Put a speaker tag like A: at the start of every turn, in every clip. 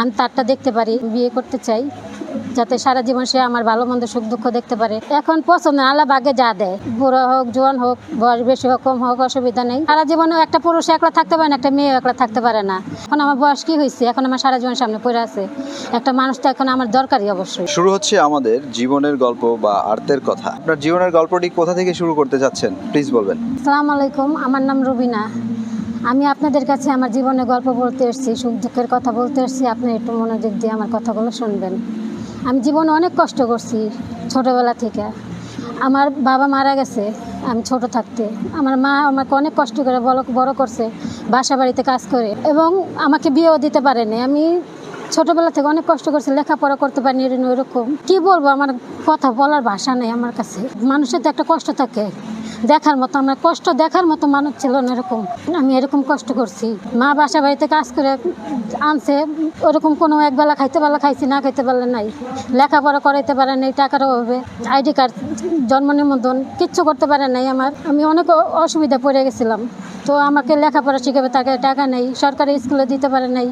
A: আমি তারটা দেখতে পারি বিয়ে করতে চাই যাতে সারা জীবন সে আমার ভালো মন্দ সুখ দুঃখ দেখতে পারে। এখন পছন্দ আল্লাহ বাগে যা দেয় বুড়ো হোক জোয়ান হোক বয়স বেশি হোক কম হোক অসুবিধা নেই। সারা জীবনে একটা পুরুষ একলা থাকতে পারে না একটা মেয়ে একলা থাকতে পারে না। এখন আমার বয়স কি হয়েছে এখন আমার সারা জীবন সামনে পড়ে আছে। একটা মানুষ তো এখন আমার দরকারই অবশ্যই।
B: শুরু হচ্ছে আমাদের জীবনের গল্প বা আর্তের কথা। আপনার জীবনের গল্পটি কোথা থেকে শুরু করতে চাচ্ছেন? প্লিজ বলবেন।
A: আসসালামু আলাইকুম আমার নাম রুবিনা। আমি আপনাদের কাছে আমার জীবনে গল্প বলতে এসেছি, সুখ দুঃখের কথা বলতে এসেছি, আপনি একটু মনোযোগ দিয়ে আমার কথাগুলো শুনবেন। আমি জীবনে অনেক কষ্ট করছি ছোটোবেলা থেকে। আমার বাবা মারা গেছে, আমি ছোট থাকতে। আমার মা আমাকে অনেক কষ্ট করে বড় বড় করছে, বাসা বাড়িতে কাজ করে এবং আমাকে বিয়েও দিতে পারেনি। আমি ছোটবেলা থেকে অনেক কষ্ট করছি, লেখাপড়া করতে পারিনি, এরকম। কি বলব, আমার কথা বলার ভাষা নেই আমার কাছে। মানুষের তো একটা কষ্ট থাকে। দেখার মতো, আমার কষ্ট দেখার মতো মানুষ ছিল না এরকম। আমি এরকম কষ্ট করছি। মা বাসা বাড়িতে কাজ করে আনছে, ওরকম কোনো একবেলা খাইতে পারলে খাইছি, না খাইতে পারলে নাই। লেখাপড়া করাইতে পারে নাই, টাকার অভাবে। আইডি কার্ড, জন্ম নিবন্ধন, কিচ্ছু করতে পারে নাই আমার। আমি অনেক অসুবিধা পড়ে গেছিলাম। তো আমাকে লেখাপড়া শিখাবে, তাকে টাকা নেই। সরকারি স্কুলে দিতে পারে নাই।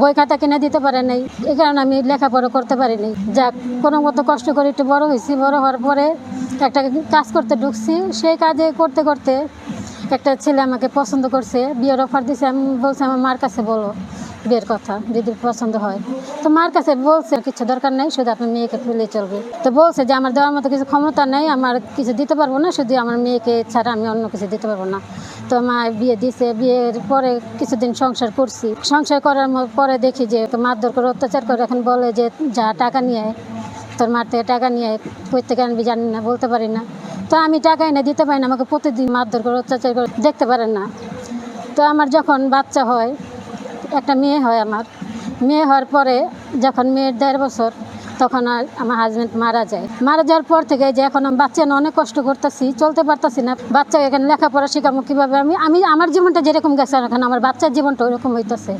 A: বই খাতা কিনে দিতে পারে নাই। এই কারণে আমি লেখাপড়া করতে পারি নাই যাক, কোনো মতো কষ্ট করে একটু বড় হয়েছি। বড় হওয়ার পরে একটা কাজ করতে ঢুকছি। সেই কাজে করতে করতে একটা ছেলে আমাকে পছন্দ করছে, বিয়ের অফার দিছে। আমি বলছি, আমার মার কাছে বলো বিয়ের কথা, যদি পছন্দ হয়। তো মার কাছে বলছে, কিছু দরকার নেই, শুধু আপনার মেয়েকে পেলে চলবে। তো বলছে যে, আমার দেওয়ার মতো কিছু ক্ষমতা নেই, আমার কিছু দিতে পারব না, শুধু আমার মেয়েকে ছাড়া আমি অন্য কিছু দিতে পারব না। তো মা বিয়ে দিছে, বিয়ের পরে কিছুদিন সংসার করছি। সংসার করার পরে দেখি যে মারধর করে অত্যাচার করে, এখন বলে যে, যা টাকা নিয়ে। তোর মার থেকে টাকা নিয়ে থেকে আনবি, জানি না, বলতে পারি না। তো আমি টাকা এনে দিতে পারি না, আমাকে প্রতিদিন মারধর করে, অত্যাচার করে, দেখতে পারেন না। তো আমার যখন বাচ্চা হয়, একটা মেয়ে হয় আমার, মেয়ে হওয়ার পরে যখন মেয়ের দেড় বছর, তখন আর আমার হাজব্যান্ড মারা যায়। মারা যাওয়ার পর থেকে যে এখন আমি বাচ্চা অনেক কষ্ট করতেছি, চলতে পারতাছি না। বাচ্চাকে এখানে লেখাপড়া শেখাবো কীভাবে? আমি আমি, আমার জীবনটা যেরকম গেছে, এখন আমার বাচ্চার জীবনটা ওইরকম হইতেছে।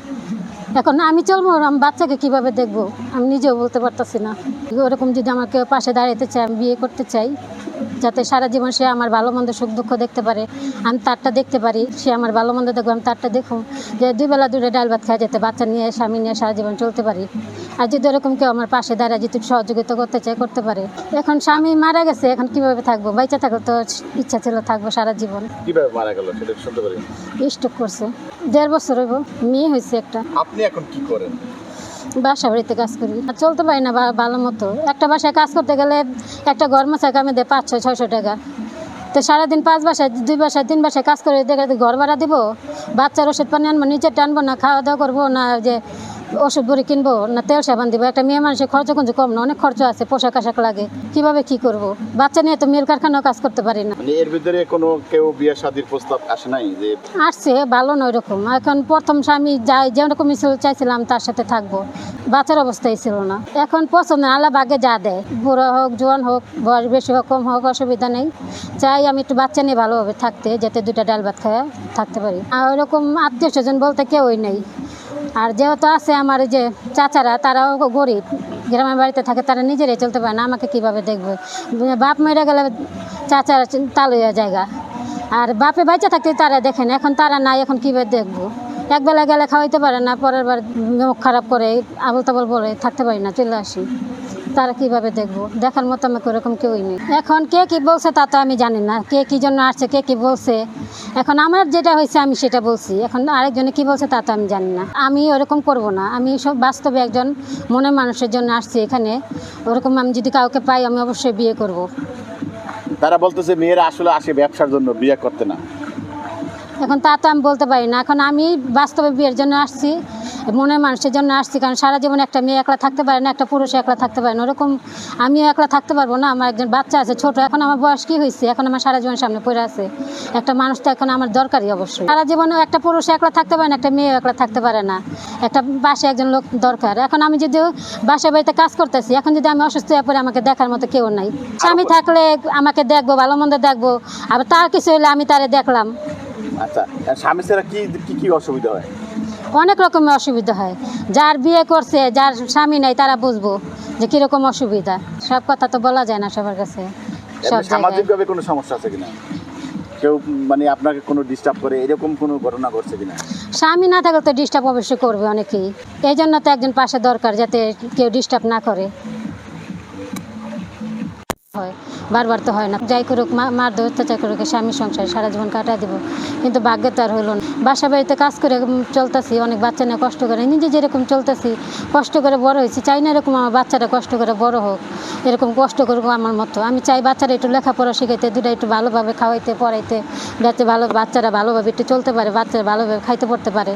A: এখন আমি চলবো আমি বাচ্চাকে কীভাবে দেখব? আমি নিজেও বলতে পারতেছি না। ওরকম যদি আমাকে পাশে দাঁড়াতে চাই আমি বিয়ে করতে চাই যাতে সারা জীবন সে আমার ভালো মন্দ সুখ দুঃখ দেখতে পারে। আমি তারটা দেখতে পারি সে আমার ভালো মন্দ দেখব আমি তারটা দেখুন যে দুই বেলা দূরে ডাল ভাত খাওয়া যেতে বাচ্চা নিয়ে স্বামী নিয়ে সারা জীবন চলতে পারি। আর যদি এরকম কেউ আমার পাশে দাঁড়ায় যদি সহযোগিতা করতে চায় করতে পারে। এখন স্বামী মারা গেছে এখন কীভাবে থাকব? বাইচা থাকলে তো ইচ্ছা ছিল থাকব সারা জীবন।
C: কীভাবে মারা গেল সেটা শুনতে পারি।
A: স্টক করছে। দেড় বছর হইব মেয়ে হয়েছে একটা।
C: আপনি এখন কি করেন?
A: বাসা বাড়িতে কাজ করি। চলতে পারি না ভালো মতো। একটা বাসায় কাজ করতে গেলে একটা গরম মোছা কামে দেয় পাঁচশো ছয়শো টাকা। তো সারাদিন পাঁচ বাসায়, দুই বাসায়, তিন বাসায় কাজ করে দেখে ঘর ভাড়া দিব। বাচ্চার ওষুধ পানি আনব, নিচে টানবো না খাওয়া দাওয়া করব না, যে ওষুধ বড়ি কিনবো না তেল সাবান দিব? একটা মেয়ে মানুষের খরচ কিন্তু কম না অনেক খরচ আছে পোশাক আশাক লাগে। কীভাবে কি করব? বাচ্চা নিয়ে তো মিল কারখানাও কাজ করতে পারি না।
C: মানে এর ভিতরে কোনো কেউ বিয়ে শাদির প্রস্তাব আসে নাই যে
A: আসছে ভালো নয় ওরকম এখন প্রথম স্বামী যাই যেরকম ছিল চাইছিলাম তার সাথে থাকব। বাচ্চার অবস্থাই ছিল না। এখন পছন্দ না, আল্লাহ বাগে যা দেয়। বুড়ো হোক জোয়ান হোক বয়স বেশি হোক কম হোক অসুবিধা নেই। চাই আমি একটু বাচ্চা নিয়ে ভালোভাবে থাকতে যাতে দুটা ডাল ভাত খায় থাকতে পারি। আর ওরকম আত্মীয় স্বজন বলতে কেউই নেই। আর যেহেতু আছে আমার যে চাচারা, তারাও গরিব। গ্রামের বাড়িতে থাকে, তারা নিজেরাই চলতে পারে না, আমাকে কীভাবে দেখবে? বাপ মেরে গেলে চাচারা তালুয়া জায়গা। আর বাপে বাচ্চা থাকতে তারা দেখেন এখন তারা নাই, এখন কীভাবে দেখব? একবেলা গেলে খাওয়াইতে পারে না, পরের বার মুখ খারাপ করে আবল তাবল বলে থাকতে পারি না, চলে আসি। তারা কীভাবে দেখব? দেখার মতো আমাকে ওরকম কেউই নেই। এখন কে কি বলছে তা তো আমি জানি না। কে কি জন্য আসছে কে কি বলছে? এখন আমার যেটা হয়েছে আমি সেটা বলছি। এখন আরেকজনে কি বলছে তা তো আমি জানি না। আমি ওরকম করব না। আমি সব বাস্তবে একজন মনের মানুষের জন্য আসছি এখানে। ওরকম আমি যদি কাউকে পাই আমি অবশ্যই বিয়ে করব।
C: তারা বলতেছে মেয়েরা আসলে আসে ব্যবসার জন্য বিয়ে করতে না।
A: এখন তা তো আমি বলতে পারি না। এখন আমি বাস্তবে বিয়ের জন্য আসছি। মনের মানুষের জন্য আসছি, কারণ সারা জীবন একটা মেয়ে একলা থাকতে পারে না, একটা পুরুষ একলা থাকতে পারে না। ওরকম আমিও একলা থাকতে পারব না, আমার একজন বাচ্চা আছে, ছোট। এখন আমার বয়স কি হয়েছে? এখন আমার সারা জীবন সামনে পড়ে আছে। একটা মানুষ তো এখন আমার দরকারই অবশ্যই। সারা জীবনেও একটা পুরুষ একলা থাকতে পারে না, একটা মেয়ে একলা থাকতে পারে না। একটা বাসে একজন লোক দরকার। এখন আমি যদি বাসা বাড়িতে কাজ করতেছি, এখন যদি আমি অসুস্থ হয়ে পড়ে, আমাকে দেখার মতো কেউ নাই। স্বামী থাকলে আমাকে দেখব, ভালো মন্দ দেখব, আবার তার কিছু হলে আমি তারে দেখলাম।
C: আচ্ছা স্বামী ছাড়া কি কি অসুবিধা হয়?
A: অনেক রকমের অসুবিধা হয়। যার বিয়ে করছে যার স্বামী নাই তারা বুঝব যে কীরকম অসুবিধা। সব কথা তো বলা যায় না সবার কাছে। সব
C: সামাজিকভাবে কোনো সমস্যা আছে কিনা? কেউ মানে আপনাকে কোনো ডিস্টার্ব করে এরকম কোনো ঘটনা ঘটছে কিনা?
A: স্বামী না থাকলে তো ডিস্টার্ব অবশ্যই করবে অনেকেই। এই জন্য তো একজন পাশে দরকার যাতে কেউ ডিস্টার্ব না করে। হয়। বারবার তো হয় না। যাই করুক মার ধরে অত্যাচার করুক স্বামী সংসার সারা জীবন কাটায় দিব। কিন্তু ভাগ্যে তো আর হলো না। বাসা বাড়িতে কাজ করে চলতেছি, অনেক বাচ্চা নিয়ে কষ্ট করে। নিজে যেরকম চলতেছি, কষ্ট করে বড় হয়েছি, চাই না এরকম আমার বাচ্চারা কষ্ট করে বড় হোক। এরকম কষ্ট করুক আমার মতো। আমি চাই বাচ্চারা একটু লেখাপড়া শিখাইতে দুটা একটু ভালোভাবে খাওয়াইতে, পড়াইতে, যাতে ভালো বাচ্চারা ভালোভাবে একটু চলতে পারে, বাচ্চারা ভালোভাবে খাইতে পড়তে পারে।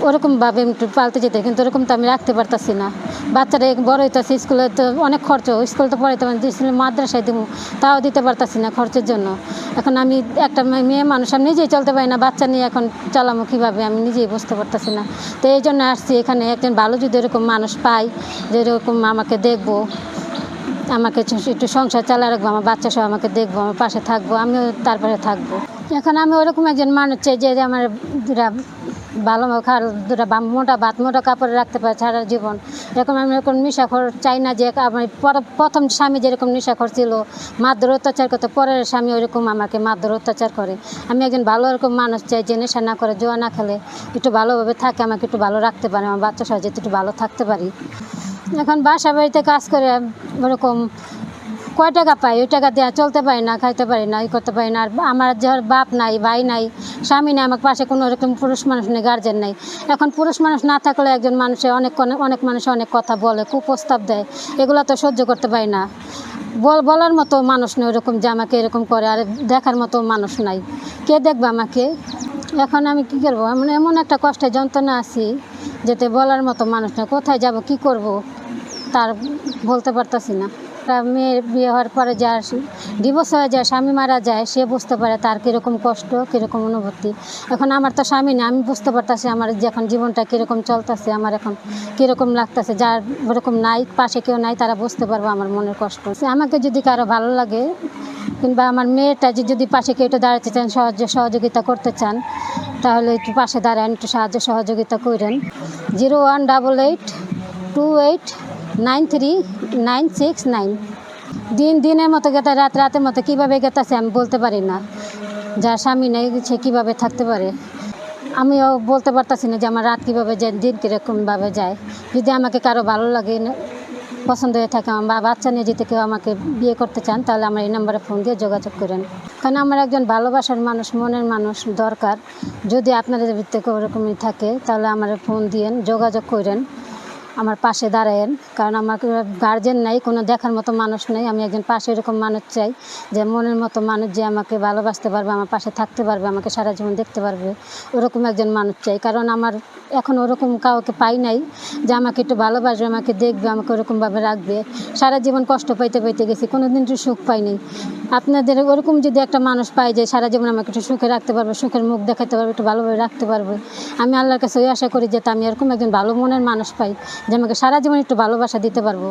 A: ওরকমভাবে একটু পালতে যেতে, কিন্তু ওরকম তো আমি রাখতে পারতাছি না। বাচ্চারা বড় হইতেছে, স্কুলে তো অনেক খরচ, স্কুল তো পড়াইতে পারি স্কুলে মাদ্রাসায় দিব তাও দিতে পারতাছি না খরচের জন্য। এখন আমি একটা মেয়ে মানুষ, আমি নিজেই চলতে পারি না, বাচ্চা নিয়ে এখন চালামো কীভাবে, আমি নিজেই বুঝতে পারতাছি না। তো এই জন্য আসছি এখানে, একজন ভালো যদি এরকম মানুষ পাই, যে এরকম আমাকে দেখব, আমাকে একটু- সংসার চালা রাখব, আমার বাচ্চা সব আমাকে দেখব, আমার পাশে থাকব, আমিও তারপরে থাকব। এখন আমি ওরকম একজন মানুষ চাই যে আমার ভালো খাওয়ার দুটা মোটা ভাত, মোটা কাপড়ে রাখতে পারে সারা জীবন। এরকম আমি এরকম নেশাখর চাই না যে আমার পর- প্রথম স্বামী যেরকম নেশাখর ছিল, মারধর, অত্যাচার করতে, পরের স্বামী ওইরকম আমাকে মারধর, অত্যাচার করে। আমি একজন ভালো এরকম মানুষ চাই যে নেশা না করে, জোয়া না খেলে, একটু ভালোভাবে থাকে, আমাকে একটু ভালো রাখতে পারে, আমার বাচ্চা সহ একটু ভালো থাকতে পারি। এখন বাসা বাড়িতে কাজ করে ওরকম কয় টাকা পাই ওই টাকা দেওয়া চলতে পারি না, খাইতে পারি না, ই করতে পারি না। আর আমার যার বাপ নাই, ভাই নাই, স্বামী নাই, আমার পাশে কোনো রকম পুরুষ মানুষ নেই গার্জেন নেই। এখন পুরুষ মানুষ না থাকলে একজন মানুষে অনেক অনেক মানুষ অনেক কথা বলে, কুপ্রস্তাব দেয়। এগুলো তো সহ্য করতে পারি না। বল, বলার মতো মানুষ নেই ওরকম যে আমাকে এরকম করে, আর দেখার মতো মানুষ নাই। কে দেখবে আমাকে? এখন আমি কী করব? এমন এমন একটা কষ্টে যন্ত্রণা আছি যেতে বলার মতো মানুষ না কোথায় যাব, কি করব? তার বলতে পারতাছি না। একটা মেয়ের বিয়ে হওয়ার পরে যার ডিভোর্স হয়ে যায়, স্বামী মারা যায়, সে বুঝতে পারে তার কীরকম কষ্ট, কীরকম অনুভূতি। এখন আমার তো স্বামী না, আমি বুঝতে পারতাছি আমার যে এখন জীবনটা কীরকম চলতেছে, আমার এখন কীরকম লাগতেছে, যার ওরকম নাই, পাশে কেউ নাই, তারা বুঝতে পারব আমার মনের কষ্ট। আমাকে যদি কারও ভালো লাগে, কিংবা আমার মেয়েটা যে যদি পাশে কেউ একটু দাঁড়াতে চান সাহায্য সহযোগিতা করতে চান, তাহলে একটু পাশে দাঁড়ান, একটু সাহায্য সহযোগিতা করেন। Zero one double eight two eight nine three nine six nine দিন দিনের মতো গেতে রাত রাতের মতো কীভাবে গেতেছে আমি বলতে পারি না। যার স্বামী নেই, সে কীভাবে থাকতে পারে? আমিও বলতে পারতাছি না যে আমার রাত কীভাবে যায়, দিন কীরকমভাবে যায়। যদি আমাকে কারও ভালো লাগে, পছন্দ হয়ে থাকে, আমার বাচ্চা নিয়ে যদি কেউ আমাকে বিয়ে করতে চান, তাহলে আমার এই নাম্বারে ফোন দিয়ে যোগাযোগ করেন। কারণ আমার একজন ভালোবাসার মানুষ, মনের মানুষ দরকার। যদি আপনাদের ভিত্তি ওরকমই থাকে, তাহলে আমার ফোন দিয়েন, যোগাযোগ করেন। আমার পাশে দাঁড়ায়েন। কারণ আমার গার্জেন নাই, কোনো দেখার মতো মানুষ নেই। আমি একজন পাশে এরকম মানুষ চাই যে মনের মতো মানুষ যে আমাকে ভালোবাসতে পারবে, আমার পাশে থাকতে পারবে, আমাকে সারা জীবন দেখতে পারবে। ওরকম একজন মানুষ চাই। কারণ আমার এখন ওরকম কাউকে পাই নাই যে আমাকে একটু ভালোবাসবে, আমাকে দেখবে, আমাকে ওরকমভাবে রাখবে। সারা জীবন কষ্ট পাইতে পাইতে গেছি কোনো দিন একটু সুখ পাইনি আপনাদের ওরকম যদি একটা মানুষ পাই যে সারা জীবন আমাকে একটু সুখে রাখতে পারবে, সুখের মুখ দেখাতে পারবে, একটু ভালোভাবে রাখতে পারবে, আমি আল্লাহর কাছে ওই আশা করি যে আমি এরকম একজন ভালো মনের মানুষ পাই, যে আমাকে সারা জীবন একটু ভালোবাসা দিতে পারব।